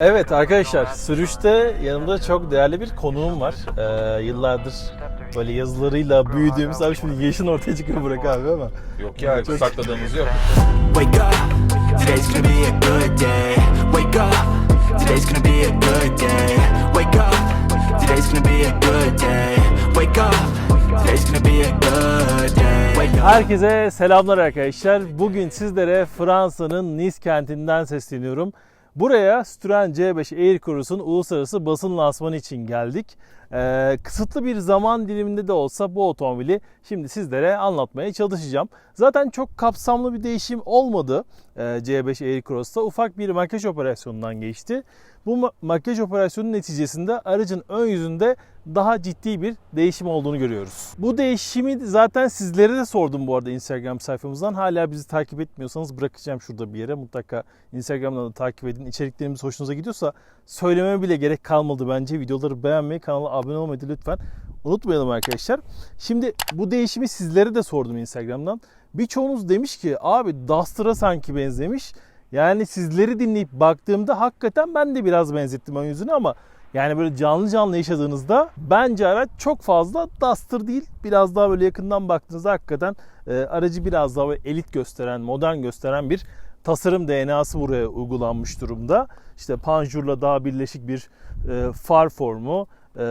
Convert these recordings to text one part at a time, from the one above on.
Evet arkadaşlar sürüşte yanımda çok değerli bir konuğum var. Ee, yıllardır böyle yazılarıyla büyüdüğümüz abi şimdi yaşın ortaya çıkıyor Burak abi ama. Yok ya Çok- sakladığımız yok. Wake up, today's gonna be a good day. Wake up, today's gonna be a good day. Wake up, today's gonna be a good day. Wake up, today's gonna be a good day. Wake up. Herkese selamlar arkadaşlar. Bugün sizlere Fransa'nın Nice kentinden sesleniyorum. Buraya Citroen C5 Air Cross'un uluslararası basın lansmanı için geldik. Ee, kısıtlı bir zaman diliminde de olsa bu otomobili şimdi sizlere anlatmaya çalışacağım. Zaten çok kapsamlı bir değişim olmadı ee, C5 Air Cross'ta. Ufak bir makyaj operasyonundan geçti. Bu ma- makyaj operasyonu neticesinde aracın ön yüzünde daha ciddi bir değişim olduğunu görüyoruz. Bu değişimi zaten sizlere de sordum bu arada Instagram sayfamızdan. Hala bizi takip etmiyorsanız bırakacağım şurada bir yere. Mutlaka Instagram'dan da takip edin. İçeriklerimiz hoşunuza gidiyorsa söylememe bile gerek kalmadı bence. Videoları beğenmeyi, kanala abone olmayı lütfen unutmayalım arkadaşlar. Şimdi bu değişimi sizlere de sordum Instagram'dan. Birçoğunuz demiş ki abi Duster'a sanki benzemiş. Yani sizleri dinleyip baktığımda hakikaten ben de biraz benzettim ön yüzünü ama yani böyle canlı canlı yaşadığınızda bence araç çok fazla Duster değil. Biraz daha böyle yakından baktığınızda hakikaten e, aracı biraz daha böyle elit gösteren, modern gösteren bir tasarım DNA'sı buraya uygulanmış durumda. İşte panjurla daha birleşik bir e, far formu, e,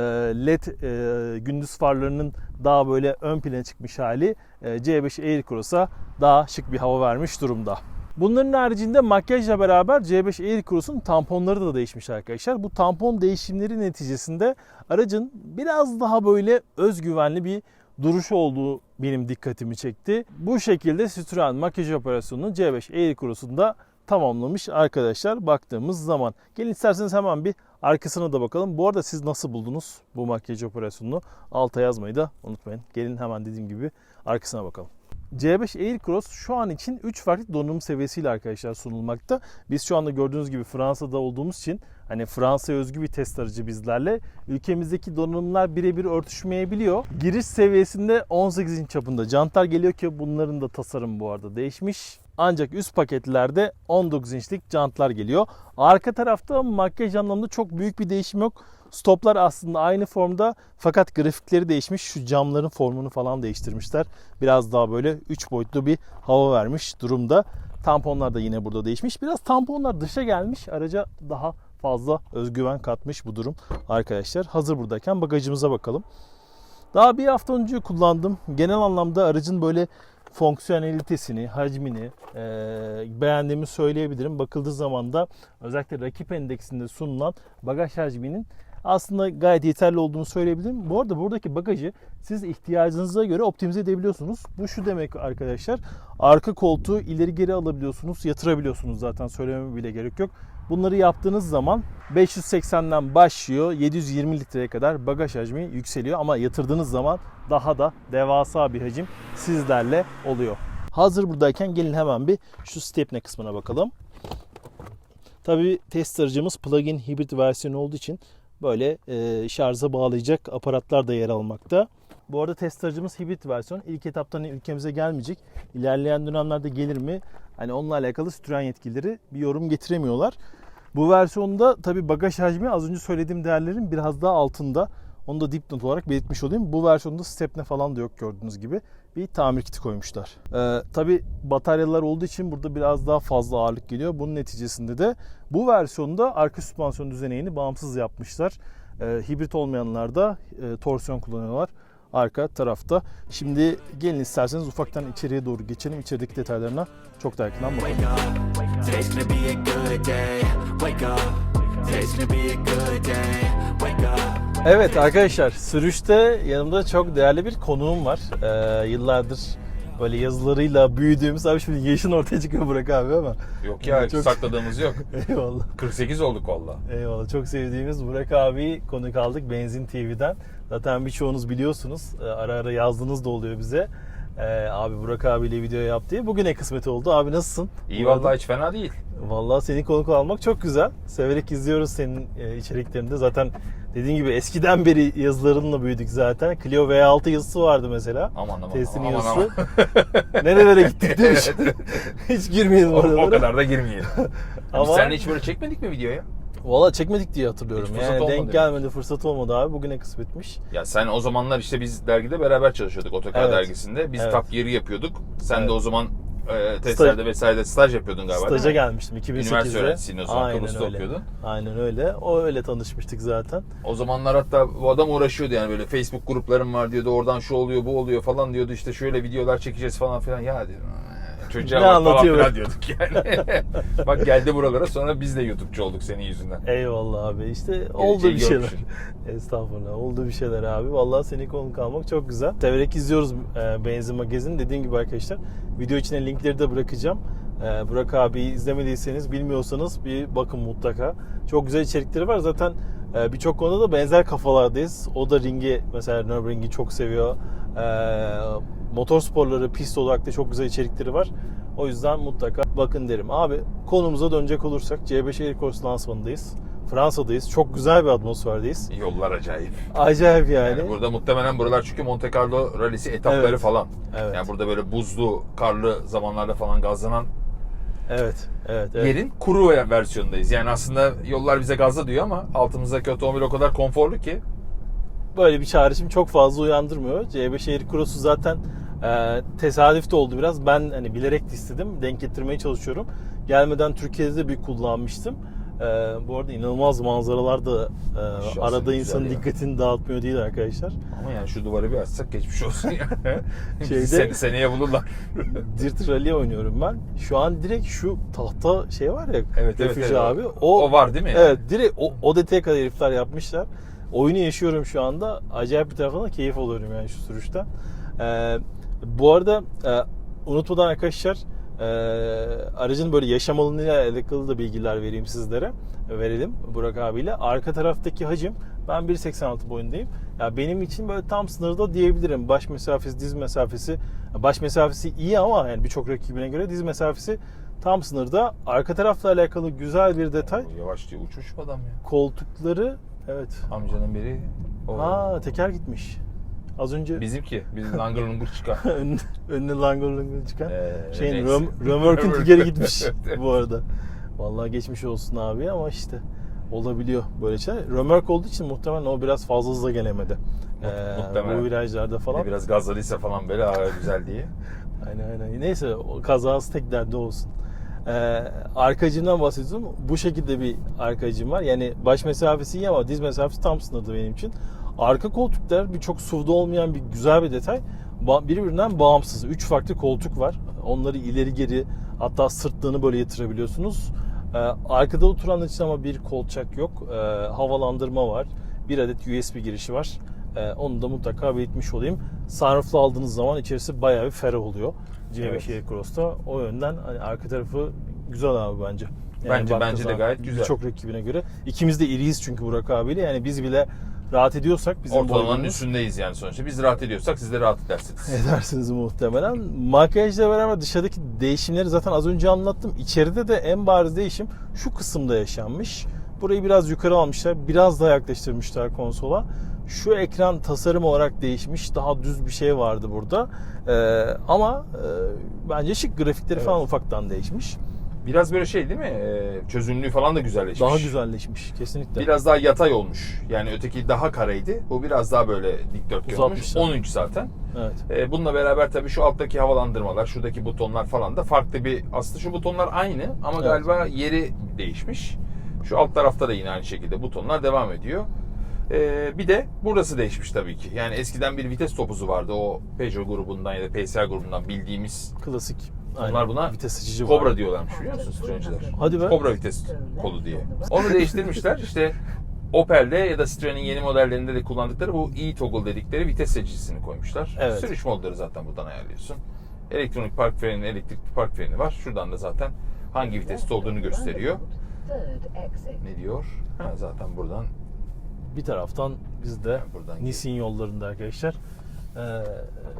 led e, gündüz farlarının daha böyle ön plana çıkmış hali e, C5 Air daha şık bir hava vermiş durumda. Bunların haricinde makyajla beraber C5 Air Cross'un tamponları da değişmiş arkadaşlar. Bu tampon değişimleri neticesinde aracın biraz daha böyle özgüvenli bir duruş olduğu benim dikkatimi çekti. Bu şekilde Citroen makyaj operasyonunu C5 Air Cross'unda tamamlamış arkadaşlar baktığımız zaman. Gelin isterseniz hemen bir arkasına da bakalım. Bu arada siz nasıl buldunuz bu makyaj operasyonunu? Alta yazmayı da unutmayın. Gelin hemen dediğim gibi arkasına bakalım. C5 Air Cross şu an için 3 farklı donanım seviyesiyle arkadaşlar sunulmakta. Biz şu anda gördüğünüz gibi Fransa'da olduğumuz için hani Fransa'ya özgü bir test aracı bizlerle. Ülkemizdeki donanımlar birebir örtüşmeyebiliyor. Giriş seviyesinde 18 inç çapında jantlar geliyor ki bunların da tasarımı bu arada değişmiş. Ancak üst paketlerde 19 inçlik jantlar geliyor. Arka tarafta makyaj anlamında çok büyük bir değişim yok. Stoplar aslında aynı formda fakat grafikleri değişmiş. Şu camların formunu falan değiştirmişler. Biraz daha böyle 3 boyutlu bir hava vermiş durumda. Tamponlar da yine burada değişmiş. Biraz tamponlar dışa gelmiş. Araca daha fazla özgüven katmış bu durum arkadaşlar. Hazır buradayken bagajımıza bakalım. Daha bir hafta önce kullandım. Genel anlamda aracın böyle fonksiyonelitesini, hacmini e, beğendiğimi söyleyebilirim. Bakıldığı zaman da özellikle rakip endeksinde sunulan bagaj hacminin aslında gayet yeterli olduğunu söyleyebilirim. Bu arada buradaki bagajı siz ihtiyacınıza göre optimize edebiliyorsunuz. Bu şu demek arkadaşlar. Arka koltuğu ileri geri alabiliyorsunuz, yatırabiliyorsunuz zaten söylememe bile gerek yok. Bunları yaptığınız zaman 580'den başlıyor 720 litreye kadar bagaj hacmi yükseliyor ama yatırdığınız zaman daha da devasa bir hacim sizlerle oluyor. Hazır buradayken gelin hemen bir şu stepne kısmına bakalım. Tabii test aracımız plug-in hibrit versiyonu olduğu için böyle e, şarja bağlayacak aparatlar da yer almakta. Bu arada test aracımız hibrit versiyon. İlk etaptan ülkemize gelmeyecek. İlerleyen dönemlerde gelir mi? Hani onunla alakalı Citroen yetkilileri bir yorum getiremiyorlar. Bu versiyonda tabi bagaj hacmi az önce söylediğim değerlerin biraz daha altında. Onu da dipnot olarak belirtmiş olayım. Bu versiyonda stepne falan da yok gördüğünüz gibi. Bir tamir kiti koymuşlar. Ee, tabi bataryalar olduğu için burada biraz daha fazla ağırlık geliyor. Bunun neticesinde de bu versiyonda arka süspansiyon düzeneğini bağımsız yapmışlar. Ee, hibrit olmayanlar da e, torsiyon kullanıyorlar arka tarafta. Şimdi gelin isterseniz ufaktan içeriye doğru geçelim. İçerideki detaylarına çok daha yakından bakalım. Evet arkadaşlar sürüşte yanımda çok değerli bir konuğum var. Ee, yıllardır böyle yazılarıyla büyüdüğümüz abi şimdi yaşın ortaya çıkıyor Burak abi ama Yok ya Çok- sakladığımız yok. eyvallah. 48 olduk valla. Eyvallah çok sevdiğimiz Burak abi konuk aldık Benzin TV'den. Zaten birçoğunuz biliyorsunuz Ee, ara ara yazdığınız da oluyor bize. Ee, abi Burak abiyle video yap diye. Bugüne kısmet oldu. Abi nasılsın? İyi Bu arada- valla hiç fena değil. Vallahi seni konuk almak çok güzel. Severek izliyoruz senin e, içeriklerinde. Zaten dediğin gibi eskiden beri yazılarınla büyüdük zaten. Clio V6 yazısı vardı mesela. Aman aman Testinin aman yazısı. aman. Nerelere gittik değil mi? Hiç girmeyelim o, o oralara. kadar da girmeyelim. Ama Biz seninle hiç böyle çekmedik mi videoya? Valla çekmedik diye hatırlıyorum. Hiç fırsat Yani denk gelmedi, fırsat olmadı abi. Bugüne kısmetmiş. Ya sen o zamanlar işte biz dergide beraber çalışıyorduk Otokar Evet. dergisinde. Biz Evet. top yeri yapıyorduk. Sen Evet. de o zaman e, testlerde vesairede staj yapıyordun galiba Staja gelmiştim 2008'de. Üniversite öğrencisiydin o zaman, Aynen Kıbrıs'ta öyle. okuyordun. Aynen öyle. O öyle tanışmıştık zaten. O zamanlar hatta bu adam uğraşıyordu yani böyle Facebook gruplarım var diyordu. Oradan şu oluyor bu oluyor falan diyordu. İşte şöyle videolar çekeceğiz falan filan. Ya dedim "Ee, çocuğa Ne bak falan anlatıyor filan bu?" diyorduk yani. bak geldi buralara sonra biz de YouTube'cu olduk senin yüzünden. Eyvallah abi. İşte oldu bir şeyler. görmüşsün. Estağfurullah. Oldu bir şeyler abi. Vallahi seni konuk almak çok güzel. Severek izliyoruz e, Benzin Magazin. Dediğim gibi arkadaşlar video içine linkleri de bırakacağım. E, Burak abi izlemediyseniz bilmiyorsanız bir bakın mutlaka. Çok güzel içerikleri var. Zaten e, birçok konuda da benzer kafalardayız. O da ringi mesela Nürburgring'i çok seviyor. E, motor sporları, pist odaklı çok güzel içerikleri var. O yüzden mutlaka bakın derim. Abi konumuza dönecek olursak C5 Air Course lansmanındayız. Fransa'dayız. Çok güzel bir atmosferdeyiz. Yollar acayip. Acayip yani. Yani burada muhtemelen buralar çünkü Monte Carlo rallisi etapları Evet. falan. Evet. Yani burada böyle buzlu, karlı zamanlarda falan gazlanan Evet, evet, evet. yerin kuru versiyonundayız. Yani aslında yollar bize gazla diyor ama altımızdaki otomobil o kadar konforlu ki Böyle bir çağrışım çok fazla uyandırmıyor. C5 Air Cross'u zaten e, tesadüf de oldu biraz. Ben hani bilerek de istedim. Denk getirmeye çalışıyorum. Gelmeden Türkiye'de de bir kullanmıştım. E, bu arada inanılmaz manzaralar da e, Şahsen arada insanın ya. dikkatini dağıtmıyor değil arkadaşlar. ama yani şu duvarı bir açsak geçmiş olsun ya. Şeyde- Seni, seneye bulurlar. Dirt Rally oynuyorum ben. Şu an direkt şu tahta şey var ya. Evet, evet, evet. abi. O var değil mi? Evet direkt o, o detaya kadar herifler yapmışlar. Oyunu yaşıyorum şu anda. Acayip bir taraftan da keyif alıyorum yani şu sürüşten. Ee, bu arada e, unutmadan arkadaşlar e, aracın böyle yaşam alanıyla alakalı da bilgiler vereyim sizlere. Verelim Burak abiyle. Arka taraftaki hacim ben 1.86 boyundayım. Ya benim için böyle tam sınırda diyebilirim. Baş mesafesi, diz mesafesi. Baş mesafesi iyi ama yani birçok rakibine göre diz mesafesi tam sınırda. Arka tarafla alakalı güzel bir detay Yavaş diyor uçmuş adam ya. koltukları evet. Amcanın biri o. Aa teker gitmiş. Az önce Bizimki. Biz langır lungur çıkar. ön, önüne langır langır çıkan Ee, şeyin neyse. röm, römörkün tekeri gitmiş bu arada. Vallahi geçmiş olsun abi ama işte olabiliyor böyle şey. Römörk olduğu için muhtemelen o biraz fazla hızla gelemedi. Ee, muhtemelen. bu virajlarda falan. biraz gazladıysa falan böyle güzel diye. Aynen aynen. Neyse o kazası tek derdi olsun. Ee, arkacımdan bahsediyorum. Bu şekilde bir arkacım var. Yani baş mesafesi iyi ama diz mesafesi tam sınırda benim için. Arka koltuklar birçok SUV'da olmayan bir güzel bir detay. Birbirinden bağımsız. Üç farklı koltuk var. Onları ileri geri hatta sırtlarını böyle yatırabiliyorsunuz. Ee, arkada oturanlar için ama bir kolçak yok. Ee, havalandırma var. Bir adet USB girişi var. Ee, onu da mutlaka belirtmiş olayım. Sunroof'lu aldığınız zaman içerisi bayağı bir ferah oluyor. C5 Evet. Aircross'ta. O yönden hani arka tarafı güzel abi bence. Bence- baktığın bence de gayet güzel. Birçok rakibine göre. İkimiz de iriyiz çünkü Burak abiyle. Yani biz bile rahat ediyorsak bizim Ortalamanın boyumuz- üstündeyiz yani sonuçta. Biz rahat ediyorsak siz de rahat edersiniz. Edersiniz muhtemelen. Makyajla beraber dışarıdaki değişimleri zaten az önce anlattım. İçeride de en bariz değişim şu kısımda yaşanmış. Burayı biraz yukarı almışlar. Biraz daha yaklaştırmışlar konsola. Şu ekran tasarım olarak değişmiş. Daha düz bir şey vardı burada. Ee, ama e, bence şık grafikleri Evet. falan ufaktan değişmiş. Biraz böyle şey değil mi? Ee, çözünürlüğü falan da güzelleşmiş. Daha güzelleşmiş kesinlikle. Biraz daha yatay olmuş. Yani öteki daha kareydi. Bu biraz daha böyle dikdörtgen olmuş. Uzatmışlar. 13 zaten. Evet. Ee, bununla beraber tabii şu alttaki havalandırmalar, şuradaki butonlar falan da farklı bir... Aslında şu butonlar aynı ama Evet. galiba yeri değişmiş. Şu alt tarafta da yine aynı şekilde butonlar devam ediyor. Ee, bir de burası değişmiş tabii ki. Yani eskiden bir vites topuzu vardı. O Peugeot grubundan ya da PSA grubundan bildiğimiz Klasik. Onlar buna vites seçici var. Kobra diyorlarmış biliyor musun Citroen'ciler? Hadi be. Kobra vites kolu diye. Onu değiştirmişler. İşte Opel'de ya da Citroen'in yeni modellerinde de kullandıkları bu e-toggle dedikleri vites seçicisini koymuşlar. Evet. Sürüş modları zaten buradan ayarlıyorsun. Elektronik park freni, elektrikli park freni var. Şuradan da zaten hangi viteste olduğunu gösteriyor. Ne diyor? Ha, zaten buradan Bir taraftan biz de buradan Nisin yollarında arkadaşlar. Ee,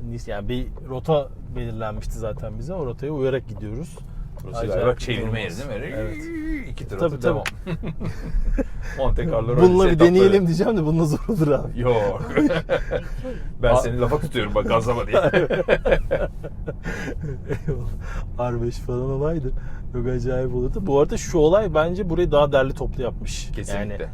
Nis yani bir rota belirlenmişti zaten bize. O rotaya uyarak gidiyoruz. Burası galiba çevirme yeri değil mi? Evet. iki tır Tabii, devam. Monte Carlo Bununla bir deneyelim diyeceğim de bununla zor olur abi. Yok. ben seni lafa tutuyorum bak gazlama diye. Eyvallah. R5 falan olaydı. Çok acayip olurdu. Bu arada şu olay bence burayı daha derli toplu yapmış. Kesinlikle. Yani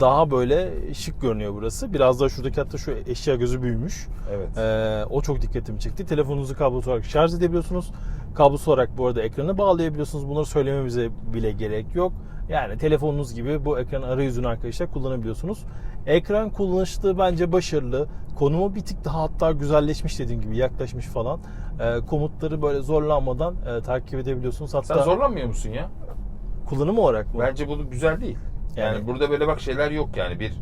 daha böyle şık görünüyor burası. Biraz daha şuradaki hatta şu eşya gözü büyümüş. evet. Ee, o çok dikkatimi çekti. Telefonunuzu kablosuz olarak şarj edebiliyorsunuz. Kablosuz olarak bu arada ekranı bağlayabiliyorsunuz. Bunları söylememize bile gerek yok. Yani telefonunuz gibi bu ekran arayüzünü arkadaşlar kullanabiliyorsunuz. Ekran kullanışlı bence başarılı. Konumu bir tık daha hatta güzelleşmiş dediğim gibi yaklaşmış falan. Ee, komutları böyle zorlanmadan e, takip edebiliyorsunuz. Hatta Sen zorlanmıyor musun ya? kullanım olarak mı? Bence bu güzel değil. Yani, Yani- burada böyle bak şeyler yok yani bir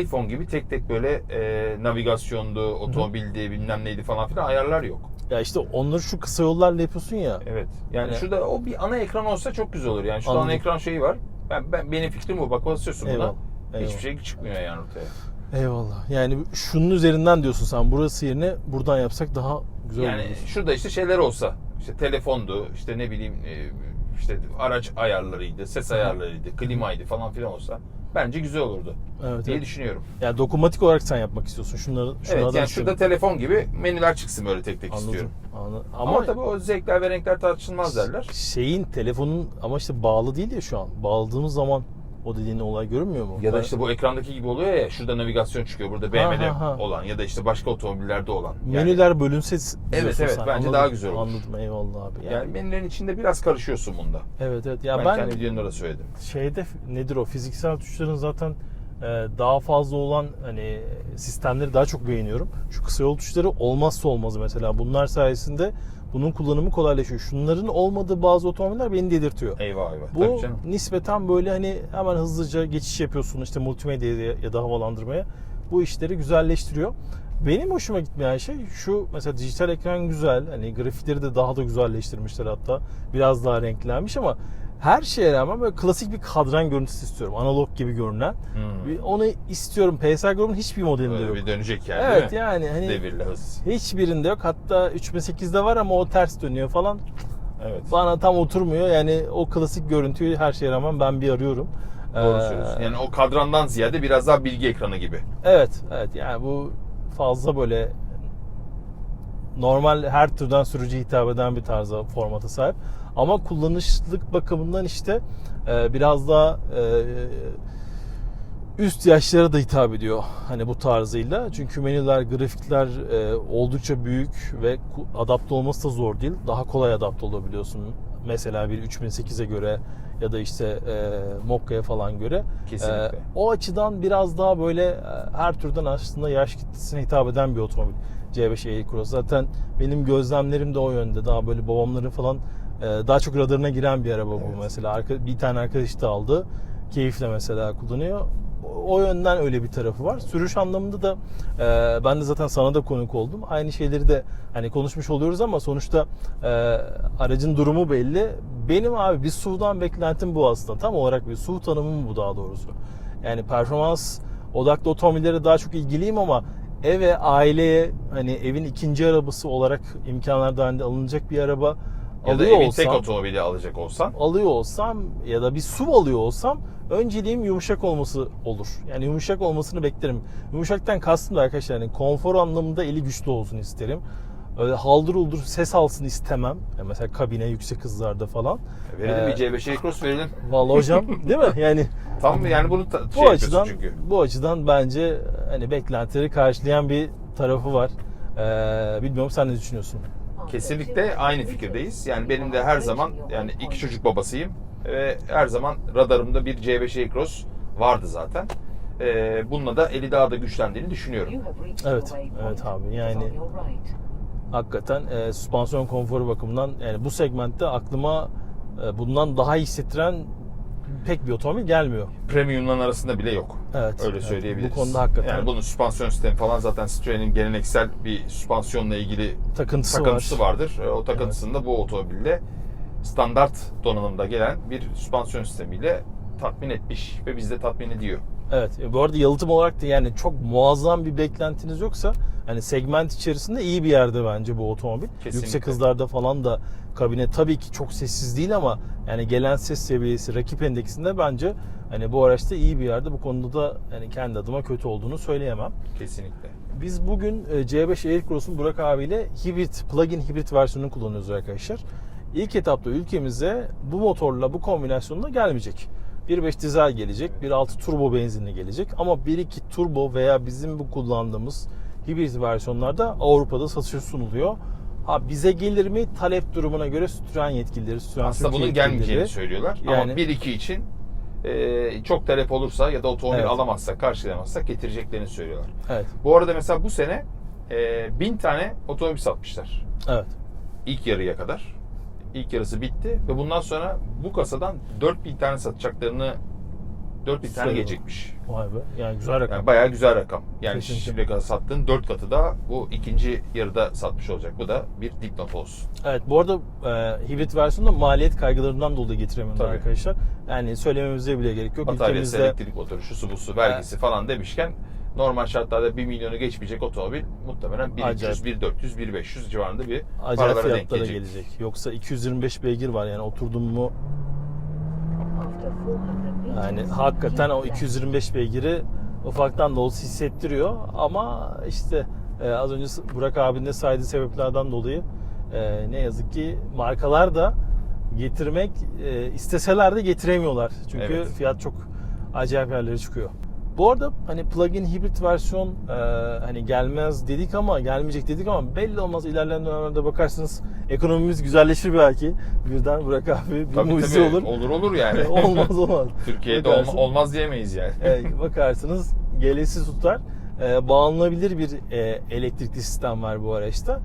iPhone gibi tek tek böyle e, navigasyondu, otomobildi, bilmem neydi falan filan ayarlar yok. Ya işte onları şu kısa yollarla yapıyorsun ya. Evet. Yani Yani- şurada o bir ana ekran olsa çok güzel olur. Yani şurada Anladım. ana ekran şeyi var. Ben, ben benim fikrim bu. Bak basıyorsun buna. Eyvallah. Hiçbir şey çıkmıyor yani ortaya. Eyvallah. Yani şunun üzerinden diyorsun sen. Burası yerine buradan yapsak daha güzel Yani olur. şurada işte şeyler olsa, işte telefondu, işte ne bileyim e, işte araç ayarlarıydı, ses ayarlarıydı, klimaydı falan filan olsa bence güzel olurdu Evet, diye evet. düşünüyorum. Yani dokunmatik olarak sen yapmak istiyorsun. Şunları, şunlardan Evet yani şurada telefon gibi menüler çıksın böyle tek tek Anladım. istiyorum. Anladım. Ama, Ama, tabii o zevkler ve renkler tartışılmaz derler. şeyin telefonun ama işte bağlı değil ya şu an. Bağladığımız zaman o dediğin olay görünmüyor mu? Ya da işte bu ekrandaki gibi oluyor ya şurada navigasyon çıkıyor burada BMW'de ha, ha. olan ya da işte başka otomobillerde olan. Yani, menüler bölünse Evet, evet, sen. bence Anladım. daha güzel olur. Anladım eyvallah abi. Yani, yani menülerin içinde biraz karışıyorsun bunda. evet evet. Ya ben, ben, kendi videomda da söyledim. şeyde nedir o fiziksel tuşların zaten daha fazla olan hani sistemleri daha çok beğeniyorum. Şu kısa yol tuşları olmazsa olmazı mesela. Bunlar sayesinde bunun kullanımı kolaylaşıyor. Şunların olmadığı bazı otomobiller beni delirtiyor. Eyvah eyvah. Bu nispeten böyle hani hemen hızlıca geçiş yapıyorsun işte multimedyaya ya da havalandırmaya. Bu işleri güzelleştiriyor. Benim hoşuma gitmeyen şey şu mesela dijital ekran güzel. Hani grafikleri de daha da güzelleştirmişler hatta. Biraz daha renklenmiş ama her şeye rağmen böyle klasik bir kadran görüntüsü istiyorum. Analog gibi görünen. Hmm. Bir Onu istiyorum. PSR grubunun hiçbir modelinde yok. bir dönecek yani evet yani hani Devirli hız. hiçbirinde yok. Hatta 3008'de var ama o ters dönüyor falan Evet. bana tam oturmuyor. Yani o klasik görüntüyü her şeye rağmen ben bir arıyorum. Doğru Ee, söylüyorsun. Yani o kadrandan ziyade biraz daha bilgi ekranı gibi. Evet, evet. Yani bu fazla böyle normal her türden sürücü hitap eden bir tarza formata sahip. Ama kullanışlık bakımından işte e, biraz daha e, üst yaşlara da hitap ediyor hani bu tarzıyla. Çünkü menüler, grafikler e, oldukça büyük ve adapte olması da zor değil. Daha kolay adapte olabiliyorsun. Mesela bir 3008'e göre ya da işte e, Mokka'ya falan göre. Kesinlikle. E, o açıdan biraz daha böyle e, her türden aslında yaş kitlesine hitap eden bir otomobil. C5 E-Cross. Zaten benim gözlemlerim de o yönde. Daha böyle babamların falan daha çok radarına giren bir araba bu Evet. mesela. Arka, bir tane arkadaş da aldı. Keyifle mesela kullanıyor. O- O yönden öyle bir tarafı var. Sürüş anlamında da e, ben de zaten sana da konuk oldum. Aynı şeyleri de hani konuşmuş oluyoruz ama sonuçta e, aracın durumu belli. Benim abi bir SUV'dan beklentim bu aslında. Tam olarak bir SUV tanımım bu daha doğrusu. Yani performans odaklı otomobillere daha çok ilgiliyim ama eve, aileye hani evin ikinci arabası olarak imkanlar dahilinde alınacak bir araba Ya da alıyor evin olsam tek otomobili alacak olsan. alıyor olsam ya da bir SUV alıyor olsam önceliğim yumuşak olması olur. Yani yumuşak olmasını beklerim. Yumuşaktan kastım da arkadaşlar yani konfor anlamında eli güçlü olsun isterim. Öyle haldır uldur ses alsın istemem. Yani mesela kabine yüksek hızlarda falan. Verelim Ee, bir C5 E-Cross verelim. Vallahi hocam değil mi? Yani Tam yani bunu ta- şey bu yapıyorsun açıdan çünkü. bu açıdan bence hani beklentileri karşılayan bir tarafı var. Ee, bilmiyorum sen ne düşünüyorsun? Kesinlikle aynı fikirdeyiz. Yani benim de her zaman yani iki çocuk babasıyım ve her zaman radarımda bir C5 E-Cross vardı zaten. Ee, bununla da eli daha da güçlendiğini düşünüyorum. Evet, evet abi. Yani hakikaten e, süspansiyon konforu bakımından yani bu segmentte aklıma e, bundan daha hissettiren pek bir otomobil gelmiyor. Premium'ların arasında bile yok. Evet. Öyle evet. söyleyebiliriz. Bu konuda hakikaten Yani bunun süspansiyon sistemi falan zaten Citroen'in geleneksel bir süspansiyonla ilgili takıntısı, takıntısı var. vardır. E, O takıntısını da bu otomobilde standart donanımda gelen bir süspansiyon sistemiyle tatmin etmiş ve bizi de tatmin ediyor. Evet. e, Bu arada yalıtım olarak da yani çok muazzam bir beklentiniz yoksa hani segment içerisinde iyi bir yerde bence bu otomobil. Kesinlikle. Yüksek hızlarda falan da kabine tabii ki çok sessiz değil ama yani gelen ses seviyesi rakip endeksinde bence hani bu araçta iyi bir yerde. Bu konuda da hani kendi adıma kötü olduğunu söyleyemem. Kesinlikle. Biz bugün e, C5 Aircross'un Burak abiyle hibrit, plug-in hibrit versiyonunu kullanıyoruz arkadaşlar. İlk etapta ülkemize bu motorla, bu kombinasyonla gelmeyecek. 1.5 dizel gelecek, 1.6 turbo benzinli gelecek ama 1.2 turbo veya bizim bu kullandığımız hibrit versiyonlarda Avrupa'da satışa sunuluyor. Ha bize gelir mi? Talep durumuna göre Citroen yetkilileri, Citroen Aslında bunun gelmeyeceğini söylüyorlar. Yani- Ama 1-2 için e, çok talep olursa ya da otomobil Evet. alamazsak, karşılayamazsak getireceklerini söylüyorlar. Evet, Bu arada mesela bu sene e, 1000 tane otomobil satmışlar. evet. İlk yarıya kadar. İlk yarısı bitti ve bundan sonra bu kasadan 4000 tane satacaklarını 4000 tane Söyle. gelecekmiş. Vay be. Yani güzel rakam. Yani bayağı güzel rakam. Yani Kesinlikle. şimdiye kadar sattığın 4 katı da bu ikinci yarıda satmış olacak. Bu da bir dipnot olsun. Evet bu arada e, hibrit versiyonda maliyet kaygılarından dolayı getiremiyorlar Tabii. arkadaşlar. Yani söylememize bile gerek yok. Bataryası, Ülkemizde elektrik motoru, şusu busu, vergisi falan demişken normal şartlarda 1 milyonu geçmeyecek otomobil muhtemelen 1 Acayip. 200, 1 400, 1 500 civarında bir acayip paralara denk gelecek. gelecek. Yoksa 225 beygir var yani oturdum mu yani hakikaten o 225 beygiri ufaktan da olsa hissettiriyor ama işte e, az önce Burak abinin de saydığı sebeplerden dolayı e, ne yazık ki markalar da getirmek e, isteseler de getiremiyorlar. Çünkü Evet. fiyat çok acayip yerlere çıkıyor. Bu arada hani plug-in hibrit versiyon e, hani gelmez dedik ama gelmeyecek dedik ama belli olmaz ilerleyen dönemlerde bakarsınız ekonomimiz güzelleşir belki. Birden Burak abi bir Tabii, mucize tabii. olur. Olur olur yani. olmaz olmaz. Türkiye'de olma- olmaz diyemeyiz yani. Evet, bakarsınız gelesi tutar. E, bağlanılabilir bir e, elektrikli sistem var bu araçta.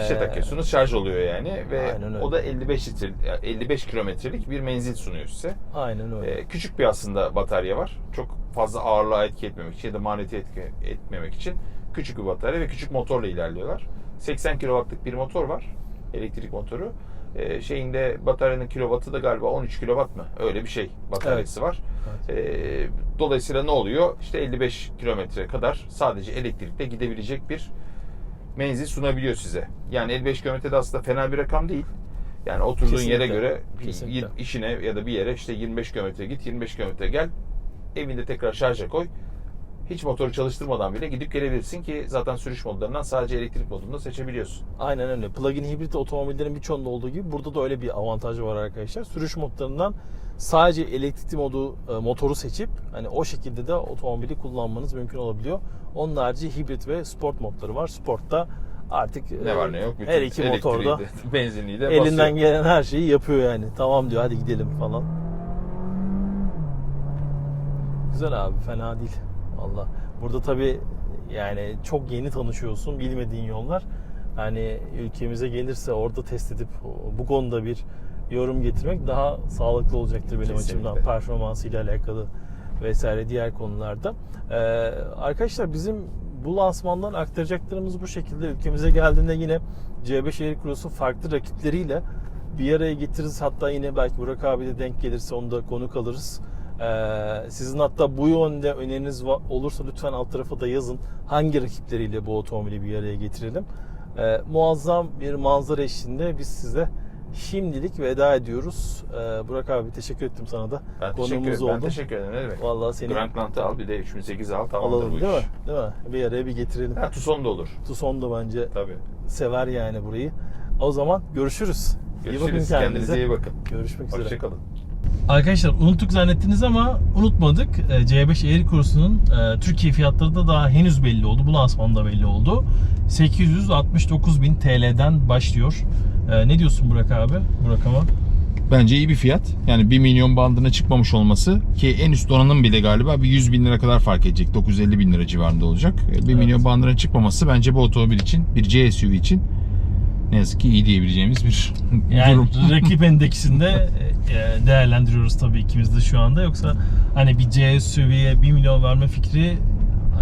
Fişe takıyorsunuz şarj oluyor yani ve o da 55 litre 55 kilometrelik bir menzil sunuyor size. Aynen öyle. Ee, küçük bir aslında batarya var. Çok fazla ağırlığa etki etmemek için ya da maliyeti etki etmemek için küçük bir batarya ve küçük motorla ilerliyorlar. 80 kW'lık bir motor var. Elektrik motoru. Ee, şeyinde bataryanın kilovatı da galiba 13 kW mı? Öyle bir şey bataryası var. Ee, dolayısıyla ne oluyor? İşte 55 kilometre kadar sadece elektrikle gidebilecek bir menzil sunabiliyor size. Yani 55 kilometre de aslında fena bir rakam değil. Yani oturduğun Kesinlikle. yere göre Kesinlikle. işine ya da bir yere işte 25 kilometre git, 25 kilometre gel. Evinde tekrar şarja koy. Hiç motoru çalıştırmadan bile gidip gelebilirsin ki zaten sürüş modlarından sadece elektrik modunu seçebiliyorsun. Aynen öyle. Plug-in hibrit otomobillerin birçoğunda olduğu gibi burada da öyle bir avantajı var arkadaşlar. Sürüş modlarından sadece elektrikli modu e, motoru seçip hani o şekilde de otomobili kullanmanız mümkün olabiliyor. Onun harici hibrit ve sport modları var. Sportta artık Ne e, var ne yok bütün her iki motorda benzinliği de elinden basıyor. gelen her şeyi yapıyor yani. Tamam diyor hadi gidelim falan. Güzel abi fena değil. Valla. Burada tabi yani çok yeni tanışıyorsun bilmediğin yollar. Hani ülkemize gelirse orada test edip bu konuda bir yorum getirmek daha sağlıklı olacaktır benim Kesinlikle. açımdan. Performansıyla alakalı vesaire diğer konularda. Ee, arkadaşlar bizim bu lansmandan aktaracaklarımız bu şekilde. Ülkemize geldiğinde yine C5 Aircross'un farklı rakipleriyle bir araya getiririz. Hatta yine belki Burak abi de denk gelirse onu da konuk alırız. Ee, sizin hatta bu yönde öneriniz olursa lütfen alt tarafa da yazın. Hangi rakipleriyle bu otomobili bir araya getirelim. Ee, muazzam bir manzara eşliğinde biz size şimdilik veda ediyoruz. Ee, Burak abi teşekkür ettim sana da. Ben teşekkür, Konuğumuz ben teşekkür ederim. Ne demek? Vallahi seni Grand Plant'ı al bir de 3008 al tamamdır alalım bu değil iş. mi? Değil mi? Bir araya bir getirelim. Ha, Tucson da olur. Tucson da bence Tabii. sever yani burayı. O zaman görüşürüz. Görüşürüz. İyi bakın kendinize. Kendinize iyi bakın. Görüşmek üzere. Hoşçakalın. Arkadaşlar unuttuk zannettiniz ama unutmadık. Ee, C5 Air kursunun e, Türkiye fiyatları da daha henüz belli oldu. Bu lansmanda belli oldu. 869.000 TL'den başlıyor. Ee, ne diyorsun Burak abi? Burak ama. Bence iyi bir fiyat. Yani 1 milyon bandına çıkmamış olması ki en üst donanım bile galiba bir 100 bin lira kadar fark edecek. 950 bin lira civarında olacak. 1 milyon bandına çıkmaması bence bu otomobil için bir C SUV için ne yazık ki iyi diyebileceğimiz bir Yani durum. rakip endeksinde değerlendiriyoruz tabii ikimiz de şu anda. Yoksa hani bir C SUV'ye 1 milyon verme fikri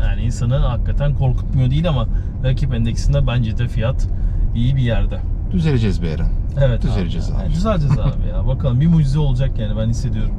yani insanı hakikaten korkutmuyor değil ama rakip endeksinde bence de fiyat iyi bir yerde. Düzeleceğiz be Eren. Evet Düzeleceğiz abi. Yani düzeleceğiz abi ya. Bakalım bir mucize olacak yani ben hissediyorum.